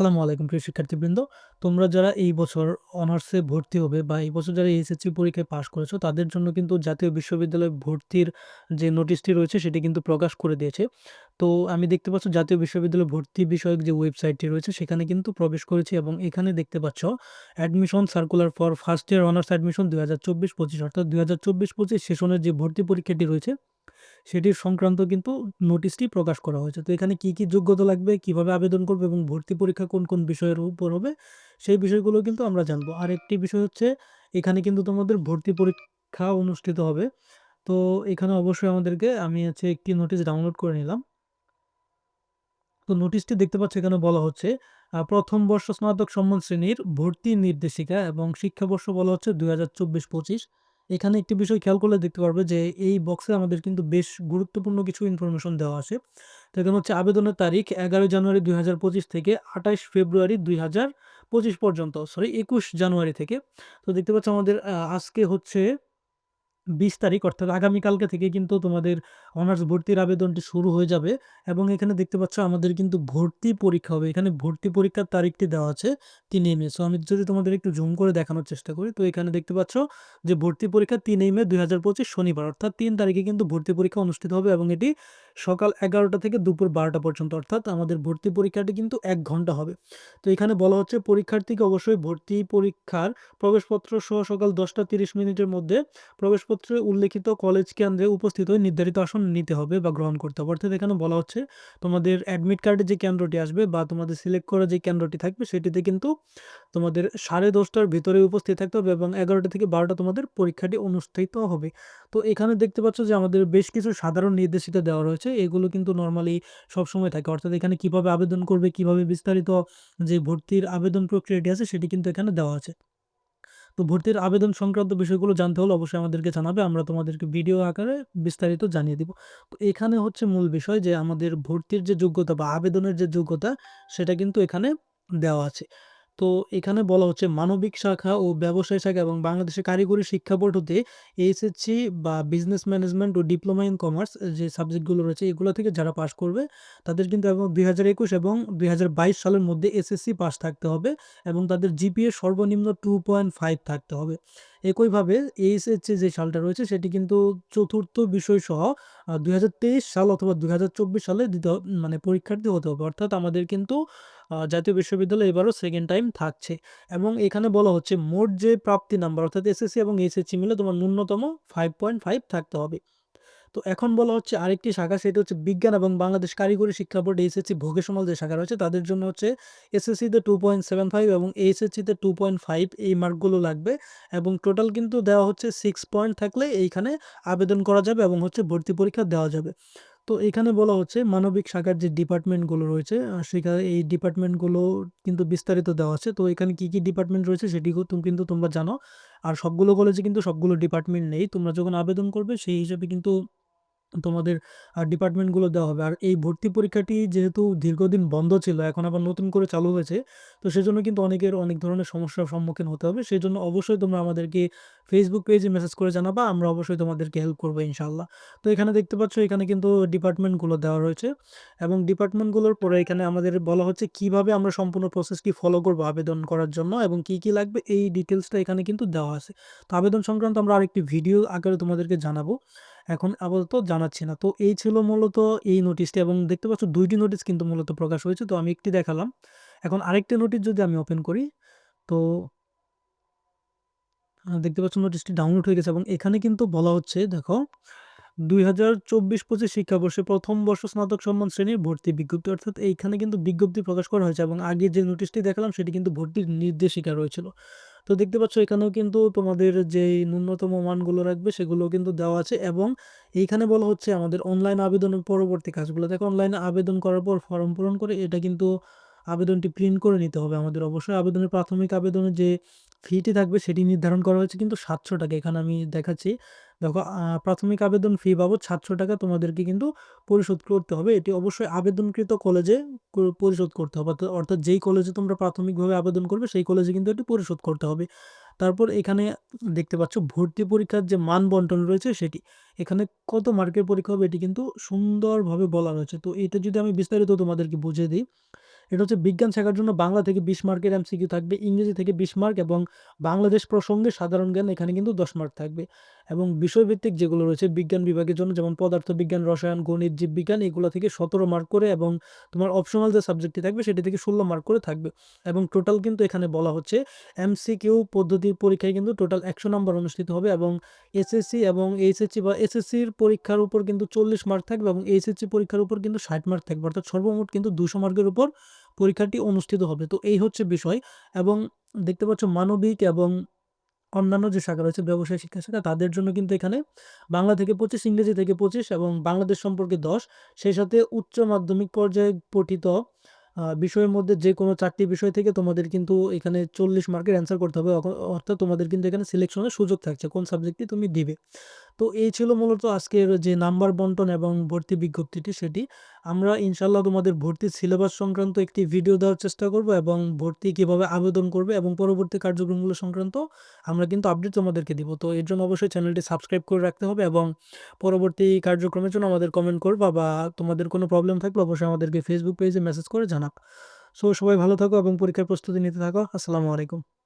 আসসালামু আলাইকুম প্রিয় শিক্ষার্থীবৃন্দ। তোমরা যারা এই বছর অনার্সে ভর্তি হবে বা এই বছর যারা এইচএসসি পরীক্ষায় পাস করেছ, তাদের জন্য কিন্তু জাতীয় বিশ্ববিদ্যালয়ে ভর্তির যে নোটিশটি রয়েছে, সেটি কিন্তু প্রকাশ করে দিয়েছে। তো আমি দেখতে পাচ্ছ, জাতীয় বিশ্ববিদ্যালয় ভর্তি বিষয়ক যে ওয়েবসাইটটি রয়েছে, সেখানে কিন্তু প্রবেশ করেছি এবং এখানে দেখতে পাচ্ছ admission circular for first year honours admission ২০২৪-২৫ অর্থাৎ ২০২৪-২৫ সেশনের যে ভর্তি পরীক্ষাটি রয়েছে সেটির সংক্রান্ত কিন্তু নোটিশটি প্রকাশ করা হয়েছে। তো এখানে কি, কি যোগ্যতা লাগবে, কীভাবে আবেদন করবে এবং ভর্তি পরীক্ষা কোন, কোন বিষয়ের উপর হবে সেই বিষয়গুলো কিন্তু আমরা জানব। আর একটি বিষয় হচ্ছে এখানে কিন্তু তোমাদের ভর্তি পরীক্ষা অনুষ্ঠিত হবে। তো এখানে অবশ্যই আমাদেরকে আমি হচ্ছে একটি নোটিশ ডাউনলোড করে নিলাম। তো নোটিশটি দেখতে পাচ্ছ এখানে বলা হচ্ছে প্রথম বর্ষ স্নাতক সম্মান শ্রেণির ভর্তি নির্দেশিকা এবং শিক্ষাবর্ষ বলা হচ্ছে ২০২৪-২৫ এখানে একটি বিষয় খেয়াল করলে দেখতে পারবে যে, এই বক্সে আমাদের কিন্তু বেশ গুরুত্বপূর্ণ কিছু ইনফরমেশন দেওয়া আছে। এখানে হচ্ছে আবেদনের তারিখ ১১ জানুয়ারি দুই হাজার পঁচিশ থেকে ২৮ ফেব্রুয়ারি ২০২৫ পর্যন্ত সরি ২১ জানুয়ারি থেকে। তো দেখতে পাচ্ছ আমাদের আজকে হচ্ছে ২০ তারিখ, অর্থাৎ আগামীকালকে থেকে কিন্তু তোমাদের অনার্স ভর্তির আবেদনটি শুরু হয়ে যাবে এবং এখানে দেখতে পাচ্ছ আমাদের কিন্তু ভর্তি পরীক্ষা হবে। এখানে ভর্তি পরীক্ষার তারিখটি দেওয়া আছে ৩ মে। সো আমি যদি তোমাদের একটু জুম করে দেখানোর চেষ্টা করি, তো এখানে দেখতে পাচ্ছ যে ভর্তি পরীক্ষা ৩ মে ২০২৫ শনিবার, অর্থাৎ তিন তারিখে কিন্তু ভর্তি পরীক্ষা অনুষ্ঠিত হবে এবং এটি সকাল ১১টা থেকে দুপুর ১২টা পর্যন্ত অর্থাৎ আমাদের ভর্তি পরীক্ষাটি কিন্তু এক ঘণ্টা হবে। তো এখানে বলা হচ্ছে পরীক্ষার্থীকে অবশ্যই ভর্তি পরীক্ষার প্রবেশপত্র সহ সকাল ১০টা ৩০ মিনিটের মধ্যে প্রবেশপত্রে উল্লেখিত কলেজ কেন্দ্রে উপস্থিত হয়ে নির্ধারিত আসন নিতে হবে বা গ্রহণ করতে হবে। অর্থাৎ এখানে বলা হচ্ছে তোমাদের অ্যাডমিট কার্ডে যে কেন্দ্রটি আসবে বা তোমাদের সিলেক্ট করা যে কেন্দ্রটি থাকবে সেটিতে কিন্তু তোমাদের সাড়ে ১০টার ভিতরে উপস্থিত থাকতে হবে এবং ১১টা থেকে ১২টা তোমাদের পরীক্ষাটি অনুষ্ঠিত হবে। তো এখানে দেখতে পাচ্ছ যে আমাদের বেশ কিছু সাধারণ নির্দেশিকা দেওয়া রয়েছে। এগুলো কিন্তু নরমালি সবসময় থাকে। অর্থাৎ এখানে কীভাবে আবেদন করবে, কীভাবে বিস্তারিত যে ভর্তির আবেদন প্রক্রিয়াটি আছে সেটি কিন্তু এখানে দেওয়া আছে। তো ভর্তির আবেদন সংক্রান্ত বিষয়গুলো জানতে হলে অবশ্যই আমাদেরকে জানাবে। আমরা তোমাদেরকে ভিডিও আকারে বিস্তারিত জানিয়ে দিব। তো এখানে হচ্ছে মূল বিষয় যে আমাদের ভর্তির যে যোগ্যতা বা আবেদনের যে যোগ্যতা সেটা কিন্তু এখানে দেওয়া আছে। তো এখানে বলা হচ্ছে মানবিক শাখা ও ব্যবসায় শাখা এবং বাংলাদেশের কারিগরি শিক্ষা বোর্ড হতে এইচএসসি বা বিজনেস ম্যানেজমেন্ট ও ডিপ্লোমা ইন কমার্স যে সাবজেক্টগুলো রয়েছে এগুলো থেকে যারা পাশ করবে তাদের কিন্তু এবং ২০২১ এবং ২০২২ সালের মধ্যে এসএসসি পাস থাকতে হবে এবং তাদের জিপিএ সর্বনিম্ন 2.5 থাকতে হবে। একইভাবে এইচএসসি যে সালটা রয়েছে সেটি কিন্তু চতুর্থ বিষয়সহ আ ২০২৩ সাল অথবা ২০২৪ সালে দিতে মানে পরীক্ষার্থী হতে হবে। অর্থাৎ আমাদের কিন্তু জাতীয় বিশ্ববিদ্যালয় এবারও সেকেন্ড টাইম থাকছে এবং এখানে বলা হচ্ছে, মোট যে প্রাপ্তি নাম্বার অর্থাৎ এসএসসি এবং এইচএসসি মিলে তোমার ন্যূনতম 5.5 থাকতে হবে। তো এখন বলা হচ্ছে, আরেকটি শাখা, সেটি হচ্ছে বিজ্ঞান এবং বাংলাদেশ কারিগরি শিক্ষা বোর্ড এইচএসসি ভোকেশনাল যে শাখা রয়েছে, তাদের জন্য হচ্ছে এসএসসিতে 2.75 এবং এইচএসসিতে 2.5 এই মার্কগুলো লাগবে এবং টোটাল কিন্তু দেওয়া হচ্ছে সিক্স পয়েন্ট থাকলে এইখানে আবেদন করা যাবে এবং হচ্ছে ভর্তি পরীক্ষা দেওয়া যাবে। তো এখানে বলা হচ্ছে মানবিক শাখার যে ডিপার্টমেন্টগুলো রয়েছে সেখানে এই ডিপার্টমেন্টগুলো কিন্তু বিস্তারিত দেওয়া আছে। তো এখানে কি, কি ডিপার্টমেন্ট রয়েছে সেটি কিন্তু তোমরা জানো। আর সবগুলো কলেজে কিন্তু সবগুলো ডিপার্টমেন্ট নেই। তোমরা যখন আবেদন করবে সেই হিসাবে কিন্তু তোমাদের ডিপার্টমেন্টগুলো দেওয়া হবে। আর এই ভর্তি পরীক্ষাটি যেহেতু দীর্ঘদিন বন্ধ ছিল, এখন আবার নতুন করে চালু হয়েছে। তো সেজন্য কিন্তু অনেকের অনেক ধরনের সমস্যার সম্মুখীন হতে হবে। সেজন্য অবশ্যই তোমরা আমাদেরকে ফেসবুক পেজে মেসেজ করে জানাবা। আমরা অবশ্যই তোমাদেরকে হেল্প করব ইনশাআল্লাহ। তো এখানে দেখতে পাচ্ছ এখানে কিন্তু ডিপার্টমেন্টগুলো দেওয়া রয়েছে এবং ডিপার্টমেন্টগুলোর পরে এখানে আমাদের বলা হচ্ছে কীভাবে আমরা সম্পূর্ণ প্রসেসটি ফলো করব আবেদন করার জন্য এবং কি, কি লাগবে এই ডিটেইলসটা এখানে কিন্তু দেওয়া আছে। তো আবেদন সংক্রান্ত আমরা আরেকটি ভিডিও আকারে তোমাদেরকে জানাব। এখন আপাতত জানাচ্ছি না। তো এই ছিল মূলত এই নোটিশটি এবং দেখতে পাচ্ছ ২ টি নোটিশ কিন্তু মূলত প্রকাশ হয়েছে। তো আমি একটি দেখালাম। এখন আরেকটি নোটিশ যদি আমি ওপেন করি, তো দেখতে পাচ্ছ নোটিশটি ডাউনলোড হয়ে গেছে এবং এখানে কিন্তু বলা হচ্ছে, দেখো ২০২৪-২৫ শিক্ষাবর্ষে প্রথম বর্ষ স্নাতক সম্মান শ্রেণির ভর্তি বিজ্ঞপ্তি, অর্থাৎ এইখানে কিন্তু বিজ্ঞপ্তি প্রকাশ করা হয়েছে এবং আগে যে নোটিশটি দেখালাম সেটি কিন্তু ভর্তির নির্দেশিকা রয়েছিল। তো দেখতে পাচ্ছ এখানেও কিন্তু তোমাদের যে ন্যূনতম মানগুলো রাখবে সেগুলো কিন্তু দেওয়া আছে এবং এইখানে বলা হচ্ছে আমাদের অনলাইন আবেদনের পরবর্তী কাজগুলো। দেখো অনলাইনে আবেদন করার পর ফর্ম পূরণ করে এটা কিন্তু আবেদনটি প্রিন্ট করে নিতে হবে। আমাদের অবশ্যই আবেদনের প্রাথমিক আবেদনের যে ফিটি থাকবে সেটি নির্ধারণ করা হয়েছে কিন্তু ৳৭০০ এখানে আমি দেখাচ্ছি। দেখো প্রাথমিক আবেদন ফি বাবদ ৳৭০০ তোমাদেরকে কিন্তু পরিশোধ করতে হবে। এটি অবশ্যই আবেদনকৃত কলেজে পরিশোধ করতে হবে। অর্থাৎ অর্থাৎ যেই কলেজে তোমরা প্রাথমিকভাবে আবেদন করবে সেই কলেজে কিন্তু এটি পরিশোধ করতে হবে। তারপর এখানে দেখতে পাচ্ছ ভর্তি পরীক্ষার যে মান বন্টন রয়েছে সেটি। এখানে কত মার্কের পরীক্ষা হবে এটি কিন্তু সুন্দরভাবে বলা রয়েছে। তো এটা যদি আমি বিস্তারিত তোমাদেরকে বুঝিয়ে দিই এটা হচ্ছে বিজ্ঞান শাখার জন্য বাংলা থেকে ২০ মার্কের এমসিকিউ থাকবে, ইংরেজি থেকে ২০ মার্ক এবং বাংলাদেশ প্রসঙ্গে সাধারণ জ্ঞান এখানে কিন্তু 10 মার্ক থাকবে। এবং বিষয়ভিত্তিক যেগুলো রয়েছে বিজ্ঞান বিভাগের জন্য যেমন পদার্থবিজ্ঞান, রসায়ন, গণিত, জীববিজ্ঞান এগুলো থেকে 17 মার্ক করে এবং তোমার অপশনাল যে সাবজেক্টটি থাকবে সেটি থেকে 16 মার্ক করে থাকবে। এবং টোটাল কিন্তু এখানে বলা হচ্ছে এমসিকিউ পদ্ধতির পরীক্ষায় কিন্তু টোটাল 100 নাম্বার অনুষ্ঠিত হবে এবং এসএসসি এবং এইচএসসি বা এসএসসির পরীক্ষার উপর কিন্তু 40 মার্ক থাকবে এবং এইচএসসি পরীক্ষার উপর কিন্তু 60 মার্ক থাকবে। অর্থাৎ সর্বমোট কিন্তু দুশো মার্কের উপর পরীক্ষাটি অনুষ্ঠিত হবে। তো এই হচ্ছে বিষয় এবং দেখতে পাচ্ছ মানবিক এবং অন্যান্য যে শাখা রয়েছে, ব্যবসায় শিক্ষা শাখা, তাদের জন্য কিন্তু এখানে বাংলা থেকে পঁচিশ, ইংরেজি থেকে পঁচিশ এবং বাংলাদেশ সম্পর্কে দশ। সেই সাথে উচ্চ মাধ্যমিক পর্যায়ে পঠিত বিষয়ের মধ্যে যে কোনো চারটি বিষয় থেকে তোমাদের কিন্তু এখানে চল্লিশ মার্কের অ্যান্সার করতে হবে। অর্থাৎ তোমাদের কিন্তু এখানে সিলেকশনের সুযোগ থাকছে, কোন সাবজেক্টটি তুমি দিবে। তো এই ছিল মূলত আজকের যে নাম্বার বন্টন এবং ভর্তি বিজ্ঞপ্তিটি সেটি। আমরা ইনশাল্লাহ তোমাদের ভর্তির সিলেবাস সংক্রান্ত একটি ভিডিও দেওয়ার চেষ্টা করব এবং ভর্তি কীভাবে আবেদন করবে এবং পরবর্তী কার্যক্রমগুলো সংক্রান্ত আমরা কিন্তু আপডেট তোমাদেরকে দিব। তো এর জন্য অবশ্যই চ্যানেলটি সাবস্ক্রাইব করে রাখতে হবে এবং পরবর্তী কার্যক্রমের জন্য আমাদের কমেন্ট করবা বা তোমাদের কোনো প্রবলেম থাকলে অবশ্যই আমাদেরকে ফেসবুক পেজে মেসেজ করে জানাক। সো সবাই ভালো থাকো এবং পরীক্ষার প্রস্তুতি নিতে থাকো। আসসালামু আলাইকুম।